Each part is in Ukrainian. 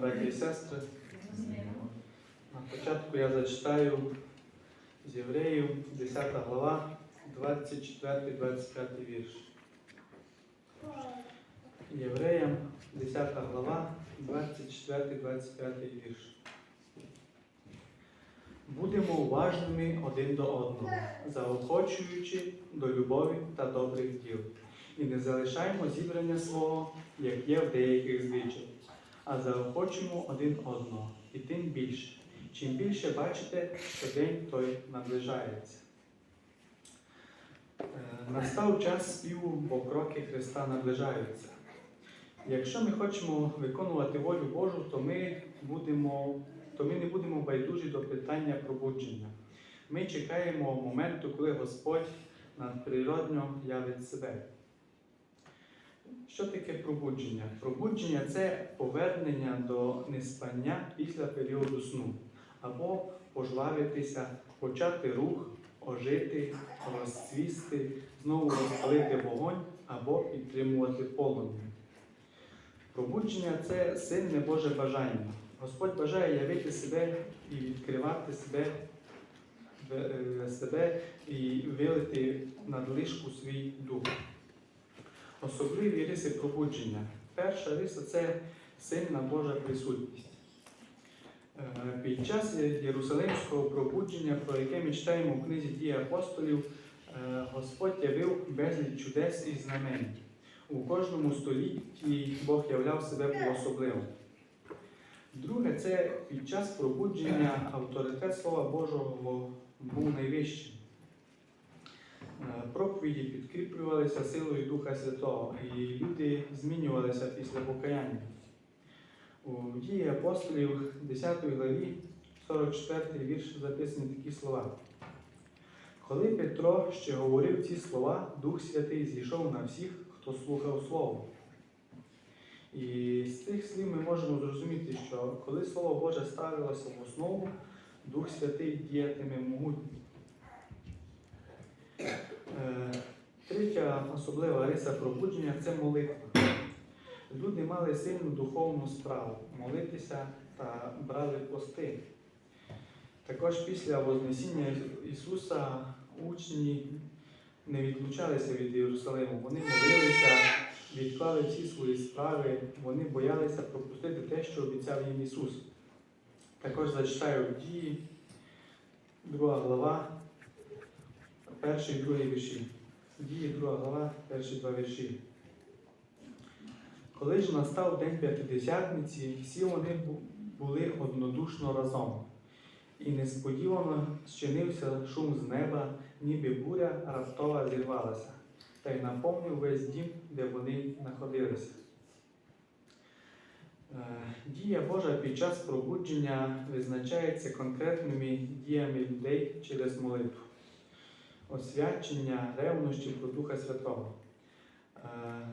браті і сестри. На початку я зачитаю з Євреїв, 10 глава, 24-25 вірш. Євреям, 10 глава, 24-25 вірш. Будемо уважними один до одного, заохочуючи до любові та добрих діл. І не залишаймо зібрання свого, як є в деяких звичаях, а заохочуємо один одного, і тим більше. Чим більше бачите, що день той наближається. Е, Настав час співу, бо кроки Христа наближаються. Якщо ми хочемо виконувати волю Божу, то ми, будемо, то ми не будемо байдужі до питання пробудження. Ми чекаємо моменту, коли Господь надприродно явить себе. Що таке пробудження? Пробудження це повернення до неспання після періоду сну, або пожвавитися, почати рух, ожити, розцвісти, знову розпалити вогонь або підтримувати полум'я. Пробудження це сильне Боже бажання. Господь бажає явити себе і відкривати себе, е, себе і вилити надлишку свій дух. Особливі риси пробудження. Перша риса це сильна Божа присутність. Е, Під час Єрусалимського пробудження, про яке ми читаємо у книзі дії апостолів, е, Господь явив безліч чудес і знамень. У кожному столітті Бог являв себе по-особливому. Друге, це під час пробудження авторитет Слова Божого був найвищим. Е, Проповіді підкріплювалися силою Духа Святого, і люди змінювалися після покаяння. У дії апостолів 10 главі 44 вірш записані такі слова. Коли Петро ще говорив ці слова, Дух Святий зійшов на всіх, хто слухав Слово. І з цих слів ми можемо зрозуміти, що коли Слово Боже ставилося в основу, Дух Святий діятиме могутньо. Е, Третя особлива риса пробудження це молитва. Люди мали сильну духовну справу молитися та брали пости. Також після Вознесіння Ісуса учні не відлучалися від Єрусалиму. Вони молилися, відклали всі свої справи, вони боялися пропустити те, що обіцяв їм Ісус. Також зачитаю дії, друга глава, перший і другий вірші. Дії, друга глава, перші два вірші. Коли ж настав день п'ятидесятниці, всі вони були однодушно разом. І несподівано зчинився шум з неба, ніби буря раптово зірвалася, та й наповнив весь дім, де вони знаходилися. Е, Дія Божа під час пробудження визначається конкретними діями людей через молитву, освячення, ревнощі про Духа Святого. Е,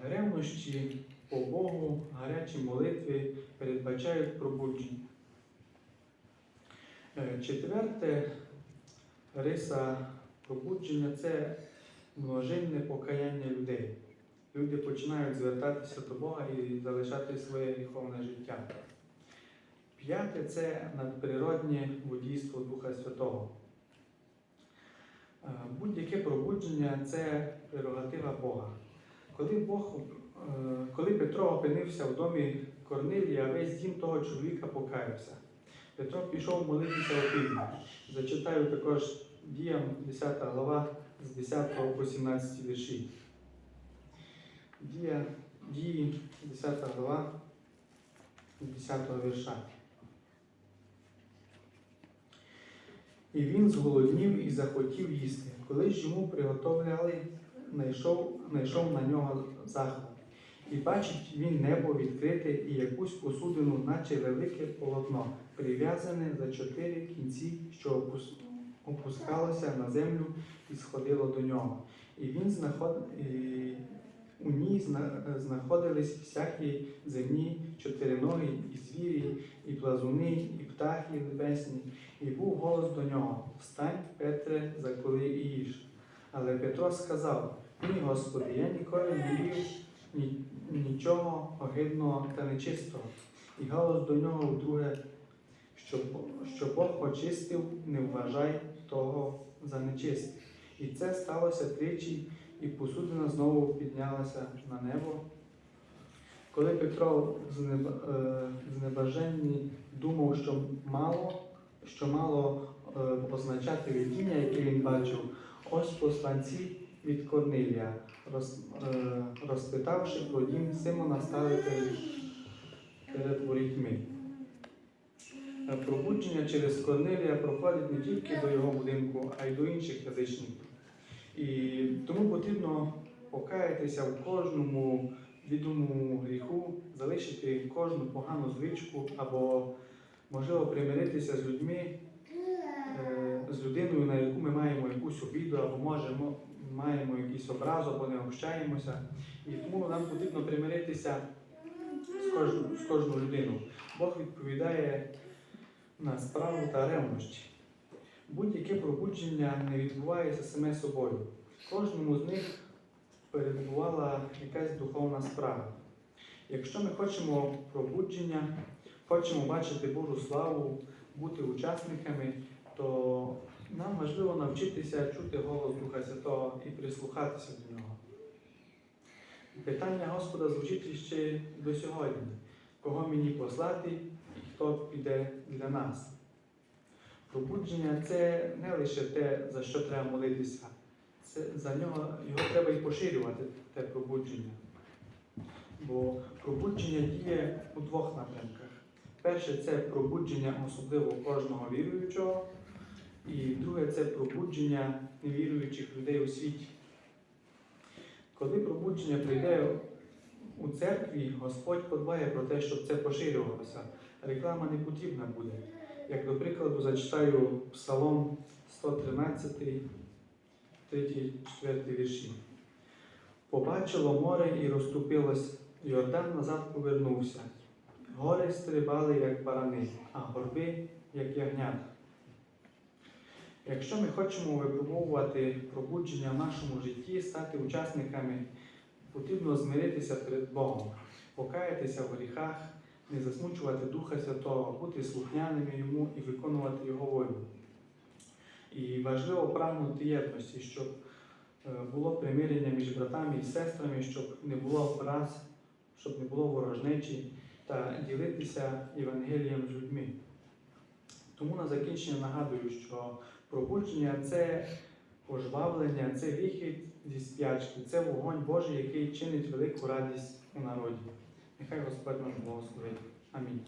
Ревнощі по Богу, гарячі молитви передбачають пробудження. Е, Четверте риса пробудження це множинне покаяння людей. Люди починають звертатися до Бога і залишати своє гріховне життя. П'яте це надприроднє водійство Духа Святого. Е, Будь-яке пробудження це прерогатива Бога. Коли, Бог, е, коли Петро опинився в домі Корнилія, весь дім того чоловіка покаявся. Петро пішов молитися у півдні. Зачитаю також діям 10 глава з 10 по 17 вірші. Дія, дії 10 глава з 10 вірша. І він зголоднів і захотів їсти. Коли ж йому приготовляли, знайшов, знайшов на нього захват. І бачить він небо відкрите і якусь посудину, наче велике полотно, прив'язане за чотири кінці, що опускалося на землю і сходило до нього. І він знаход... у ній зна- знаходились всякі земні чотириногі, і звірі, і плазуни, і птахи небесні. І був голос до нього: Встань, Петре, заколи і їж. Але Петро сказав: Ні, Господи, я ніколи не їв ні- нічого огидного та нечистого. І голос до нього вдруге, що, що Бог очистив, не вважай того за нечисте. І це сталося тричі, і посудина знову піднялася на небо. Коли Петро з е, думав, що мало, що мало е, означати видіння, яке він бачив, ось посланці від Корнилія, роз, е, розпитавши про дім Симона, стали перед, перед ворітьми. Пробудження через Корнилія проходить не тільки до його будинку, а й до інших язичників. І тому потрібно покаятися в кожному відомому гріху, залишити кожну погану звичку або, можливо, примиритися з людьми, е, з людиною, на яку ми маємо якусь обіду, або можемо маємо якийсь образ, або не общаємося. І тому нам потрібно примиритися з кожну, кожну людину. Бог відповідає на справу та ревнощі. Будь-яке пробудження не відбувається саме собою. Кожному з них перебувала якась духовна справа. Якщо ми хочемо пробудження, хочемо бачити Божу славу, бути учасниками, то нам важливо навчитися чути голос Духа Святого і прислухатися до нього. Питання Господа звучить ще до сьогодні: кого мені послати і хто піде для нас. Пробудження це не лише те, за що треба молитися, це за нього його треба і поширювати, те пробудження. Бо пробудження діє у двох напрямках. Перше це пробудження особливо кожного віруючого, і друге це пробудження невіруючих людей у світі. Коли пробудження прийде у церкві, Господь подбає про те, щоб це поширювалося. Реклама не потрібна буде. Як до прикладу, зачитаю Псалом 113, 3, 4 вірші. Побачило море і розступилось, Йордан назад повернувся. Гори стрибали, як барани, а горби, як ягнята. Якщо ми хочемо випробовувати пробудження в нашому житті, стати учасниками, потрібно змиритися перед Богом, покаятися в гріхах, не засмучувати Духа Святого, бути слухняними Йому і виконувати Його волю. І важливо прагнути єдності, щоб е, було примирення між братами і сестрами, щоб не було образ, щоб не було ворожнечі та ділитися Євангелієм з людьми. Тому на закінчення нагадую, що пробудження це пожвавлення, це вихід зі спячки, це вогонь Божий, який чинить велику радість у народі. Нехай Господь нас благословить. Амінь.